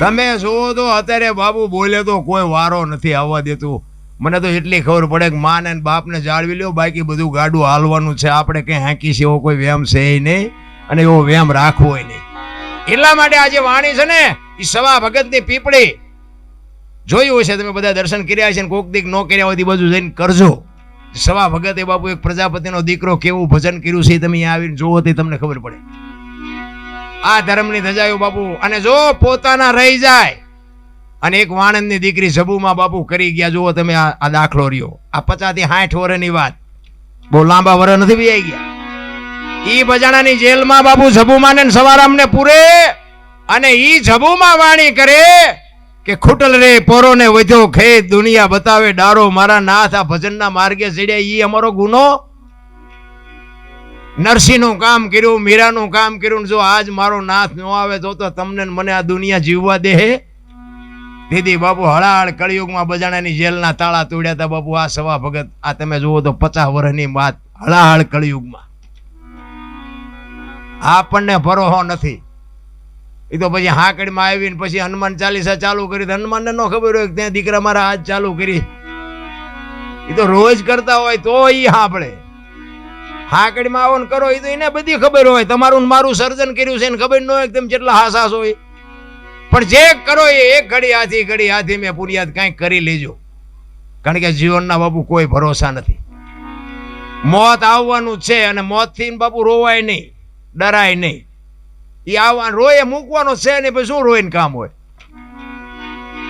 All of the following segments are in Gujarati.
તમે જુઓ તો અત્યારે બાબુ બોલે તો કોઈ વારો નથી આવવા દેતું. મને તો એટલી ખબર પડે કે માને ને બાપને જાળવી લ્યો, બાકી બધું ગાડું હાલવાનું છે. આપણે કંઈ હાંકી છે એવો કોઈ વ્યામ છે નહીં અને એવો વ્યામ રાખવો નહીં. એટલા માટે આજે વાણી છે ને એ સવા ભગતની પીપળી. જોયું હશે તમે બધા દર્શન કર્યા છે ને, કોક દીક ન કર્યા હોય બધું જઈને કરજો. સવા ભગત એ બાપુ એક પ્રજાપતિનો દીકરો કેવું ભજન કર્યું છે તમે અહીંયા આવીને જોવો તે તમને ખબર પડે. આ ધર્મની ધજાયું બાપુ. અને જો પોતાના રહી જાય, અને એક વાણંદની દીકરી સબુમાં બાપુ કરી ગયા, જુઓ તમે આ દાખલો રહ્યો. આ પચાસથી સાઠ વર્ષની વાત. બહુ લાંબા વર્ષ નથી બી ગયા. ઈ બજાણાની જેલમાં બાપુ જબુમાને ને સવારામને પૂરે, અને ઈ ઝબુમાં વાણી કરે કે ખૂટલ રે, પોરોને વધ્યો ખેત, દુનિયા બતાવે, ડારો મારા નાથ, આ ભજનના માર્ગે ચડ્યા, ઈ અમારો ગુનો નરસિંહનું કામ કર્યું, મીરાનું કામ કર્યું જો આજ મારો નાથ ન આવે તો તો તમને મને આ દુનિયા જીવવા દે દીદી, બાપુ હળાહળ કળિયુગમાં બજાણાની જેલના તાળા તોડ્યા હતા બાપુ, આ સવા ભગત, આ તમે જુઓ તો પચાસ વર્ષની વાત હળાહળ કળિયુગમાં. આપણને ભરોહો નથી. એ તો પછી હાંકડીમાં આવીને પછી હનુમાન ચાલીસા ચાલુ કરી, હનુમાનને ન ખબર હોય ત્યાં દીકરા મારા હાથ ચાલુ કરી. એ તો રોજ કરતા હોય તો એ સાંભળે હાકડીમાં આવો ને કરો એ તો એને બધી ખબર હોય. તમારું મારું સર્જન કર્યું છે ને ખબર ન હોય તમે જેટલા હાસાસ હોય. પણ જે કરો એ એક ઘડી હાથી ઘડી હાથી મેં પુરિયાદ કાંઈક કરી લેજો. કારણ કે જીવનના બાપુ કોઈ ભરોસા નથી. મોત આવવાનું છે અને મોતથી બાપુ રોવાય નહીં, ડરાય નહીં. એ આવવા રોય મૂકવાનો છે ને પછી શું રોઈને કામ હોય?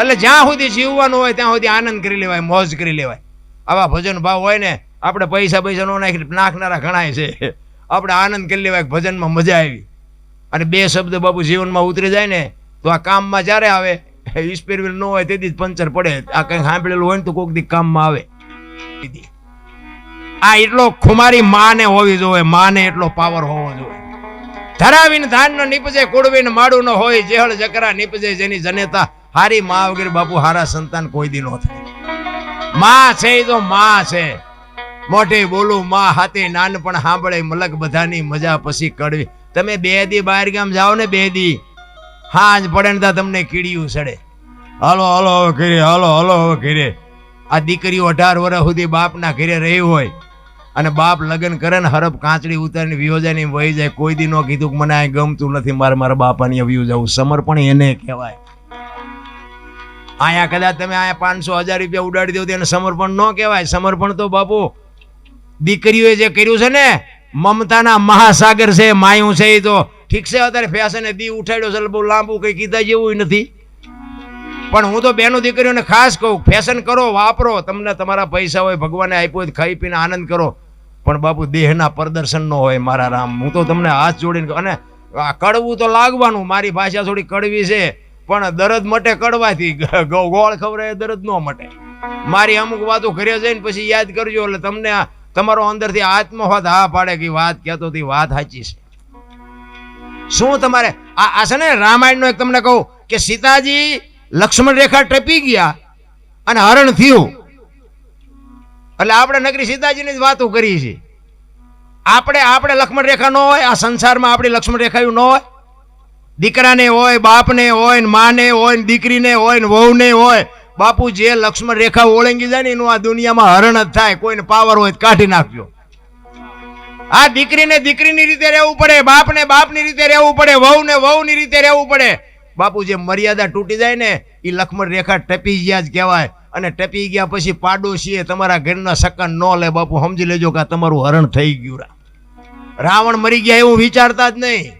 એટલે જ્યાં સુધી જીવવાનું હોય ત્યાં સુધી આનંદ કરી લેવાય, મોજ કરી લેવાય. આવા ભજન ભાવ હોય ને આપણે પૈસા પૈસા નો નાખી, નાખનારા ઘણાય છે. આપણે આનંદ કરી લેવાય ભજનમાં મજા આવી. અને બે શબ્દ બાપુ જીવનમાં ઉતરી જાય ને, તો આ કામમાં જ્યારે આવે સ્પેર ન હોય તેથી જ પંચર પડે. આ કંઈ સાંભળેલું હોય ને તો કોઈક દી કામમાં આવે. આ એટલો ખુમારી માને હોવી જોઈએ, માને એટલો પાવર હોવો જોઈએ. ધરાવીને ધાન ન નીપજે કુડવીને માડું ન હોય, જેહળ જકરા નીપજે જેની જનેતા હારી મા વગેરે બાપુ હારા સંતાન કોઈ દી ન થાય. માં છે એ તો માં છે. મોઢે બોલું, માં હાથે નાનપણ સાંભળે, મલક બધાની મજા પછી કડવી. તમે બે દી બહાર ગામ જાઓ ને બે દી, હાંજ પડે ને તમને કીડિયું સડે. હાલો હાલો, હવે ઘરે, હાલો હાલો, હવે ઘરે. આ દીકરીઓ અઢાર વર્ષ સુધી બાપના ઘરે રહી હોય અને બાપ લગ્ન કરે ને હરપ કાંચડી ઉતારીને વિયોજાની વહી જાય. કોઈ દી ન કીધું કે મને આ ગમતું નથી, મારે મારા બાપાની વ્યૂ જવું સમર્પણ એને કહેવાય. અહીંયા કદાચ તમે અહીંયા પાંચસો હજાર રૂપિયા ઉડાડી દો તો એને સમર્પણ ન કહેવાય. સમર્પણ તો બાપુ દીકરીઓએ જે કર્યું છે ને, મમતાના મહાસાગર છે, માયું છે એ તો ઠીક છે, અત્યારે ફેશને દી ઉઠાડ્યો છે બહુ લાંબુ કંઈ કીધા જેવું નથી. પણ હું તો બેનો દીકરીઓને ખાસ કહું ફેશન કરો, વાપરો, તમને તમારા પૈસા હોય, ભગવાને આપ્યો હોય ખાઈ પીને આનંદ કરો. પણ બાપુ, દેહના પ્રદર્શન ન હોય મારા રામ. હું તો તમને હાથ જોડીને અને આ કડવું તો લાગવાનું, મારી ભાષા થોડી કડવી છે, પણ દરદ મટે કડવાથી ગોળ ખવડાય, દરદ ન મટે. મારી અમુક વાતો ઘરે જઈને પછી યાદ કરજો, એટલે તમને આ તમારો અંદરથી આત્મહોદ હા પાડે કે વાત કહેતો હતી વાત સાચી છે. શું તમારે? આ છે ને રામાયણનો એક તમને કહું કે સીતાજી લક્ષ્મણ રેખા ટપી ગયા અને હરણ થયું. એટલે આપણે નગરી સીતાજીની જ વાતો કરી છે. આપણે આપણે લક્ષ્મણ રેખા ન હોય, આ સંસારમાં આપણી લક્ષ્મણ રેખાયું ન હોય. દીકરાને હોય, બાપને હોય, ને માને હોય, ને દીકરીને હોય, ને વહુને હોય. બાપુ જે લક્ષ્મણ રેખા ઓળંગી જાય ને એનું આ દુનિયામાં હરણ જ થાય, કોઈને પાવર હોય કાઢી નાખજો. આ દીકરીને દીકરીની રીતે રહેવું પડે, બાપને બાપની રીતે રહેવું પડે, વહુને વહુની રીતે રહેવું પડે. બાપુ જે મર્યાદા તૂટી જાય ને એ લક્ષ્મણ રેખા ટપી ગયા જ કહેવાય. અને ટપી ગયા પછી પાડોશીએ તમારા ઘરના સકન ન લે, બાપુ સમજી લેજો કે તમારું હરણ થઈ ગયું રા. રાવણ મરી ગયા એવું વિચારતા જ નહીં.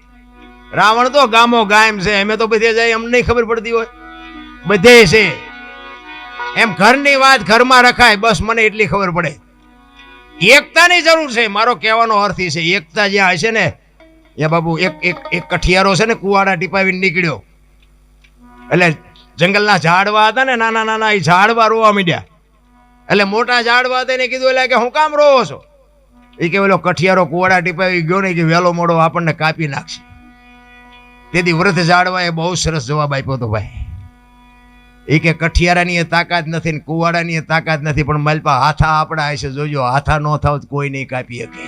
રાવણ તો ગામો ગાયમ છે, અમે તો બધે જાય નહીં ખબર પડતી હોય. બધે છે. એમ ઘરની વાત ઘરમાં રખાય, બસ મને એટલી ખબર પડે. એકતાની જરૂર છે, મારો કહેવાનો અર્થ છે, એકતા જ્યાં હશે ને એ બાબુ એક એક એક કઠિયારો છે ને, કુવાડા ટીપાવીને નીકળ્યો. એટલે જંગલના ઝાડવા હતા ને, નાના નાના, એ ઝાડવા રોવા માંડ્યા. એટલે મોટા ઝાડવા હતા એને કીધું એટલે કે હું કામ રોવો છો? એ કે પેલો કઠિયારો કુવાડા ટીપાવી ગયો ને કે વહેલો મોડો આપણને કાપી નાખશે. તેથી વૃદ્ધ ઝાડવા એ બહુ સરસ જવાબ આપ્યો હતો ભાઈ. એ કે કઠિયારાની તાકાત નથી ને કુવાડાની તાકાત નથી, પણ માલપા હાથા આપણા હશે, જોજો, હાથા ન થાવ કોઈ નહીં કાપી શકે.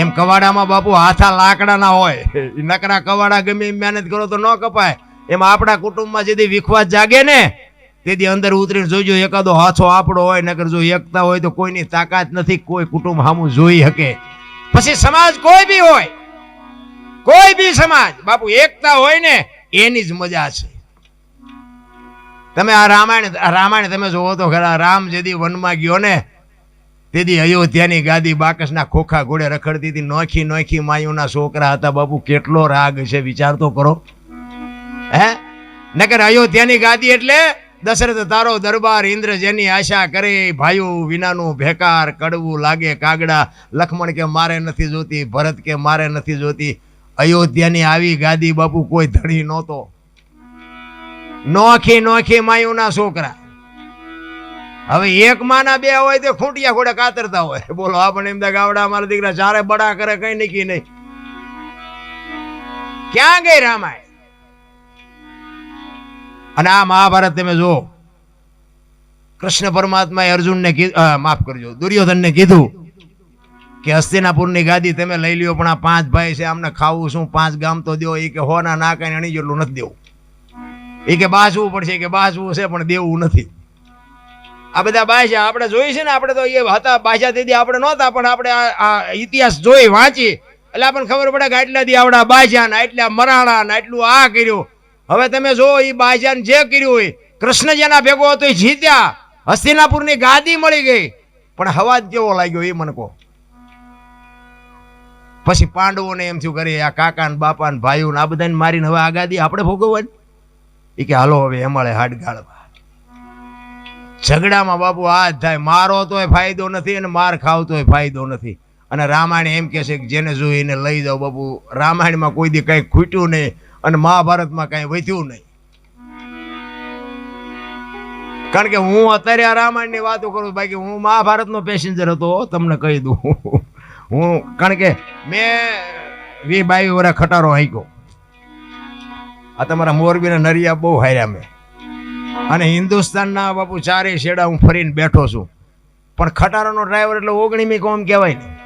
એમ કવાડામાં બાપુ હાથા લાકડાના હોય નકરા કવાડા ગમે એમ મહેનત કરો તો ન કપાય. એમ આપણા કુટુંબમાં જેથી વિખવાદ જાગે ને, તેથી અંદર ઉતરીને જોજો, એકાદો હાથો આપણો હોય, નકર જો એકતા હોય તો કોઈની તાકાત નથી, કોઈ કુટુંબ સામું જોઈ શકે. પછી સમાજ કોઈ બી હોય, કોઈ બી સમાજ, બાપુ એકતા હોય ને, એની જ મજા છે. તમે આ રામાયણ રામાયણ તમે જોવો તો ખરા, રામ જેદી વનમાં ગયો ને તેથી અયોધ્યાની ગાદી બાકસના ખોખા ઘોડે રખડતી હતી, નોખી નોખી માયુના છોકરા હતા, બાપુ, કેટલો રાગ છે, વિચાર તો કરો. હે? નકર અયોધ્યાની ગાદી એટલે દશરથ તારો દરબાર ઇન્દ્ર જેની આશા કરે, ભાઈઓ વિનાનું ભેકાર કડવું લાગે, કાગડા, લખમણ કે મારે નથી જોતી, ભરત કે મારે નથી જોતી, અયોધ્યાની આવી ગાદી બાપુ કોઈ ધણી નહોતો. નોખી નોખી માયુના છોકરા. હવે એક માના બે હોય તો ખૂંટિયા ખોડે કાતરતા હોય. બોલો આપણે એમ ગાવડા મારા દીકરા ચારે બડા કરે, કઈ નીકી નહીં. ક્યાં ગઈ રામાય અને આ મહાભારત તમે જુઓ. કૃષ્ણ પરમાત્માએ અર્જુનને માફ કરજો, દુર્યોધનને કીધું કે હસ્તિનાપુરની ગાદી તમે લઈ લ્યો, પણ આ પાંચ ભાઈ છે, આમને ખાવું શું? પાંચ ગામ તો દો એ કે હોના, ના કઈ અણી જેટલું નથી દેવું. એ કે બાસવું પડશે કે બાસવું છે પણ દેવું નથી. આ બધા બાસા આપણે જોઈ છે ને, આપણે તો એ હતા બાસા દીદી આપણે નહોતા, પણ આપણે આ ઇતિહાસ જોઈ, વાંચી. એટલે આપણને ખબર પડે કે આટલા દી આવડા બાજા ને, આટલા મરાણા ને, આટલું આ કર્યું. હવે તમે જો એ બાદશાહ જે કર્યું હોય કૃષ્ણ જેના ભેગો હતો એ જીત્યા. હસ્તિનાપુરની ગાદી મળી ગઈ. પણ હવાજ કેવો લાગ્યો એ મને કહો. પછી પાંડવોને એમ થયું કરે આ કાકા ને બાપા ને ભાઈઓ ને આ બધાને મારીને હવે આ ગાદી આપણે ભોગવવાની? એ કે, હાલો, હવે એમાળે હાડ ગાળવા. ઝઘડામાં બાપુ આ જ થાય. મારો તોય ફાયદો નથી અને માર ખાવ તોય ફાયદો નથી. અને રામાયણ એમ કહે છે કે, જેને જોઈ એને લઈ જાઓ બાપુ. રામાયણમાં કોઈ દી કંઈ ખૂટ્યું નહીં અને મહાભારતમાં કાંઈ વધ્યું નહીં. કારણ કે હું અત્યારે આ રામાયણની વાતો કરું બાકી હું મહાભારતનો પેસેન્જર હતો તમને કહી દઉં. હું, કારણ કે મેં વી બાવી વરા ખટારો હાંક્યો. આ તમારા મોરબીના નરિયા બહુ હાર્યા મેં. અને હિન્દુસ્તાનના બાપુ ચારે શેડા હું ફરીને બેઠો છું. પણ ખટારાનો ડ્રાઈવર એટલે ઓગણીમી કોમ કહેવાય ને.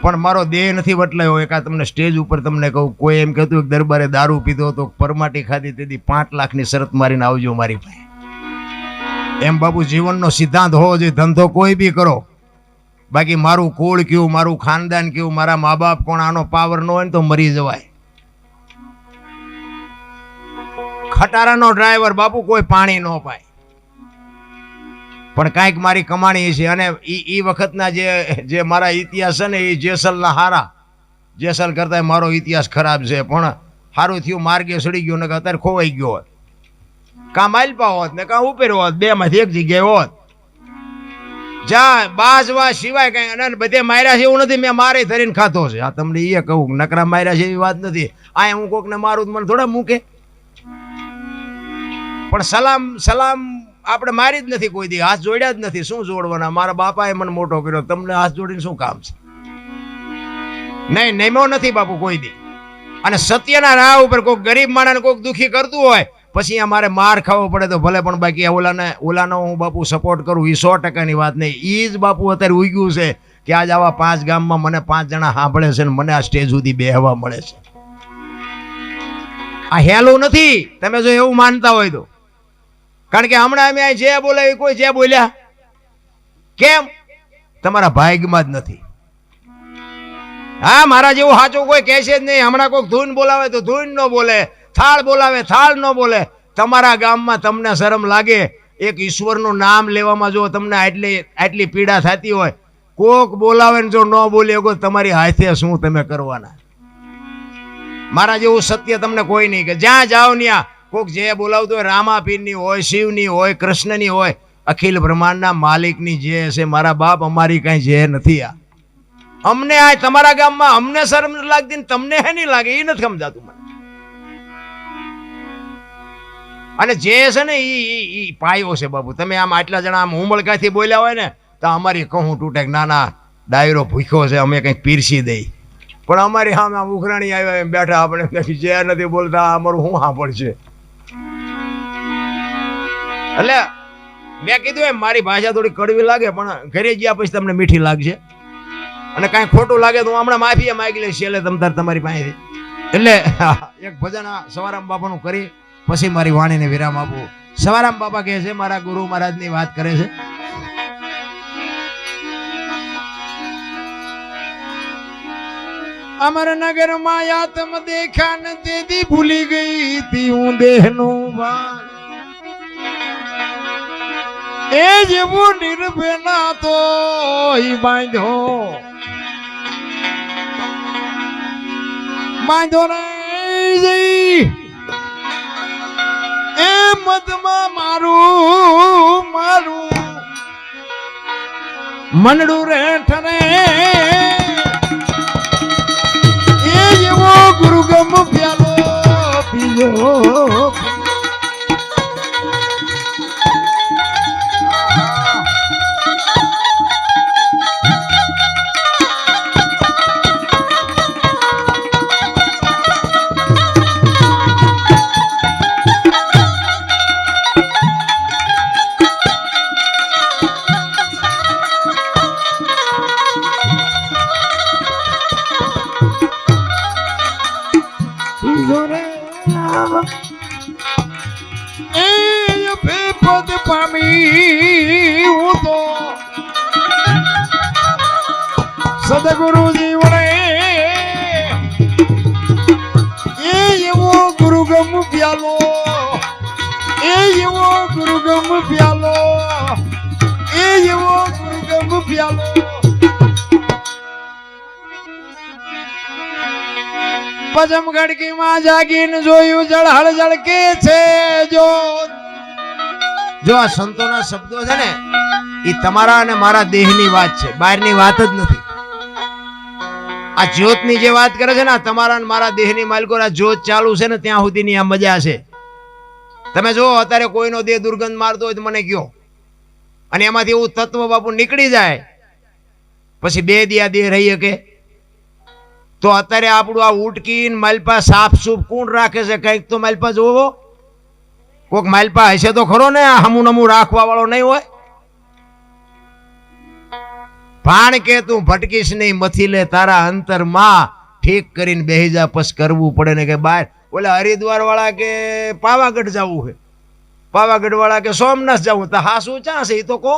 પણ મારો દેહ નથી બદલાયો. એકા તમને સ્ટેજ ઉપર તમને કહું, કોઈ એમ કહેતું કે દરબારે દારૂ પીધો તો પરમાટી ખાધી તેથી પાંચ લાખની શરત મારીને આવજો મારી પાસે. એમ બાપુ જીવનનો સિદ્ધાંત હોવો જોઈએ, ધંધો કોઈ બી કરો. બાકી મારું કુળ કયું, મારું ખાનદાન કયું, મારા મા બાપ કોણ, આનો પાવર ન હોય ને તો મરી જવાય. ખટારાનો ડ્રાઈવર બાપુ કોઈ પાણી ન પાય. પણ કાંઈક મારી કમાણી છે અને એ એ વખતના જે જે મારા ઇતિહાસ છે ને એ જેસલના હારા. જેસલ કરતા મારો ઇતિહાસ ખરાબ છે, પણ સારું થયું, માર્ગે સડી ગયો ને અત્યારે ખોવાઈ ગયો હોત. કાં માલપા હોત ને કાં ઉપેરો હોત બે માંથી એક જગ્યાએ હોત. જા બાજવા સિવાય કઈ અને બધે માર્યા છે એવું નથી, મેં મારે ધરીને ખાતો છે. આ તમને એ કહું નકરા માર્યા છે એવી વાત નથી. આ હું કોકને મારું મને થોડા મૂકે. પણ સલામ સલામ આપણે મારી જ નથી કોઈ દી. હાથ જોડ્યા જ નથી. શું જોડવાના? મારા બાપાએ મને મોટો કર્યો. તમને હાથ જોડીને શું કામ છે? નહીં નેમો નથી બાપુ કોઈ દી. અને સત્યના રાહ ઉપર કોઈક ગરીબ માણસને કોઈક દુઃખી કરતું હોય, પછી અમારે મારે ખાવો પડે તો ભલે પણ બાકી ઓલાને, ઓલાનો હું બાપુ સપોર્ટ કરું. એ સો ટકાની વાત નહીં. એ જ બાપુ અત્યારે ઉગ્યું છે કે આજ આવા પાંચ ગામમાં મને પાંચ જણા સાંભળે છે ને મને આ સ્ટેજ સુધી બેહવા મળે છે. આ હેલું નથી. તમે જો એવું માનતા હોય તો. કારણ કે હમણાં અમે અહીં જે બોલાવી કોઈ જે બોલ્યા? કેમ? તમારા ભાગમાં જ નથી. હા, મારા જેવું સાચું કોઈ કહેશે જ નહીં. હમણાં કોઈક ધૂન બોલાવે તો ધૂન ન બોલે, થાળ બોલાવે, થાળ ન બોલે. તમારા ગામમાં તમને શરમ લાગે, એક ઈશ્વરનું નામ લેવામાં જો તમને આટલી આટલી પીડા થતી હોય, કોક બોલાવે ને જો ન બોલે કોઈ તમારી હાથે શું તમે કરવાના? મારા જેવું સત્ય તમને કોઈ નહીં કે જ્યાં જાઓ ત્યાં કોક જે બોલાવતો હોય રામાપીરની હોય, શિવની હોય, કૃષ્ણની હોય, અખિલ બ્રહ્માંડના માલિકની જે છે મારા બાપ અમારી કાંઈ જે નથી આ. અમને આ તમારા ગામમાં અમને શરમ લાગતી ને તમને હે નહીં લાગે? એ નથી સમજાતું મને. અને જે છે ને એ પાયો છે બાબુ તમે આમ આટલા જણા આમ ઉમળકાથી બોલ્યા હોય ને, તો અમારી કહું તૂટે નાના, ડાયરો ભૂખ્યો છે, અમે કંઈક પીરસી દઈ. પણ અમારી સામે ઉઘરાણી આવ્યા એમ બેઠા, આપણે જે નથી બોલતા, અમારું શું સાંભળશે? એટલે મેં કીધું એમ, મારી ભાષા થોડી કડવી લાગે, પણ ઘરે ગયા પછી તમને મીઠી લાગશે. અને કાંઈ ખોટું લાગે તો હું હમણાં માફી માગી લઈશ એટલે તમ તાર તમારી પાસેથી. એટલે એક ભજન સવારામ બાપાનું કરી, પછી મારી વાણીને વિરામ આપું. સવારામ બાપા કહે છે, મારા ગુરુ મહારાજની વાત કરે છે. અમર નગરમાં યાતમ દેખા ન તેથી ભૂલી ગઈ તી હું દેહનું ભાન એ જેવો નિર્ભેના તો બાંધો. બાંધો જઈ. એ મધમાં મારું મારું. મનડું રે ઠરે સદગુરુજી વડે એ એવો છે જો. જો આ સંતોના શબ્દો છે ને, એ તમારા અને મારા દેહની વાત છે. બહારની વાત જ નથી. આ જ્યોતની જે વાત કરે છે ને તમારા મારા દેહની માલિકોના જ્યોત ચાલુ છે ને, ત્યાં સુધીની આ મજા છે. તમે જો અત્યારે કોઈનો દેહ દુર્ગંધ મારતો હોય તો મને કયો. અને એમાંથી એવું તત્વ બાપુ નીકળી જાય. પછી બે દિયા દેહ રહી શકે. તો અત્યારે આપણું આ ઉટકીન માલપા સાફ સૂફ કોણ રાખે છે? કંઈક તો માલપા જોવો. કોક માલપા હશે તો ખરો ને હમું નમું રાખવા વાળો નહીં હોય. ભાણ કે તું ભટકીશ નહીં, મથી લે તારા અંતરમાં. ઠીક કરીને બેહી પસ કરવું પડે ને કે બહાર ઓલા હરિદ્વાર વાળા કે પાવાગઢ જવું છે પાવાગઢ વાળા કે સોમનાથ જવું તો હા શું ચા એ તો કહો